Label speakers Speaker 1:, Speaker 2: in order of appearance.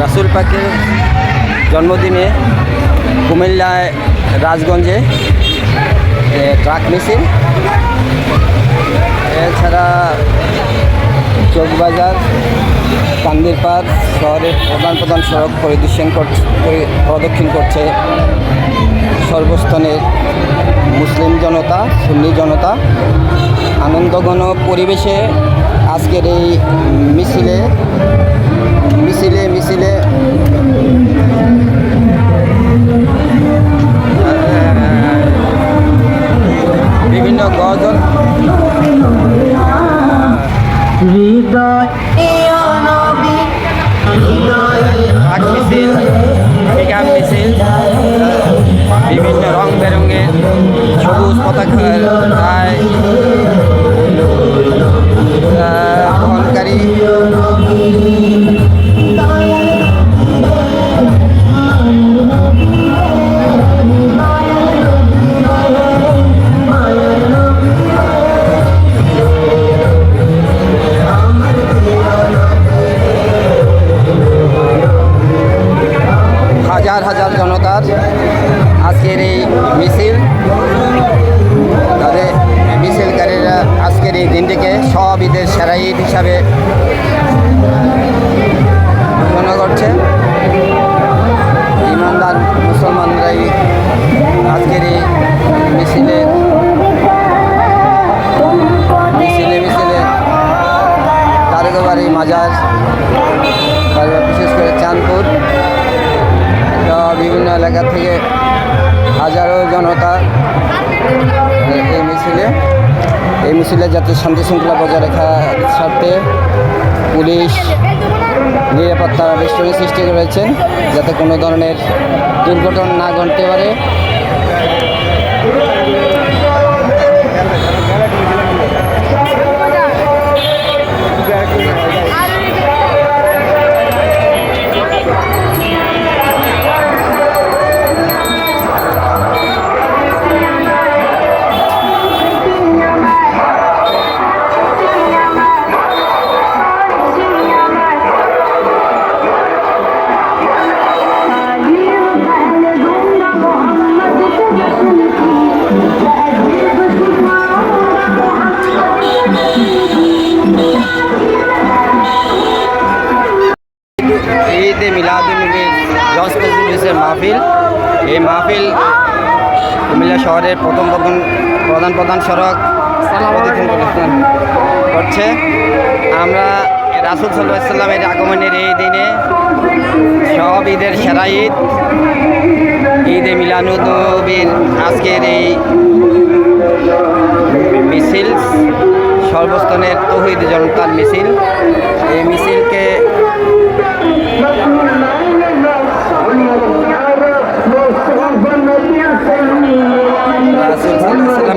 Speaker 1: রাসুল পাকের জন্মদিনে কুমিল্লায় রাজগঞ্জে ট্রাক মিছিল। এছাড়া চৌকবাজার, কান্দিরপাড় শহরের প্রধান প্রধান সড়ক পরিদর্শন করছে প্রদক্ষিণ করছে সর্বস্তনের মুসলিম জনতা, সুন্নি জনতা। আনন্দঘন পরিবেশে আজকের এই মিছিলে মিছিলে মিছিলে। বিভিন্ন গজন মিছিল পিকআপ মিছিল বিভিন্ন রং বেরঙের সবুজ পতাকার মিছিল। তাদের মিছিলকারীরা আজকের এই দিনটিকে সব ঈদের সেরা ঈদ হিসাবে মনে করছে। ইমানদার মুসলমানরাই আজকের এই মিছিলে মিছিলে মিছিলে তারকবাড়ি মাজার এই মিছিলে যাতে শান্তি শৃঙ্খলা বজায় রাখার স্বার্থে পুলিশ নিরাপত্তা বেষ্টনী সৃষ্টি করেছেন যাতে কোনো ধরনের দুর্ঘটনা না ঘটতে পারে। মাহফিল। এই মাহফিল কুমিল্লা শহরের প্রথম প্রথম প্রধান প্রধান সড়ক করছে। আমরা রাসুল সাল্লাহ সাল্লামের আগমনের এই দিনে সব ঈদের সেরা ঈদ ঈদে মিলানুদ্নবীর আজকের এই মিছিল সর্বস্তনের তহিদ জনতার মিছিল। এই মিছিল আছে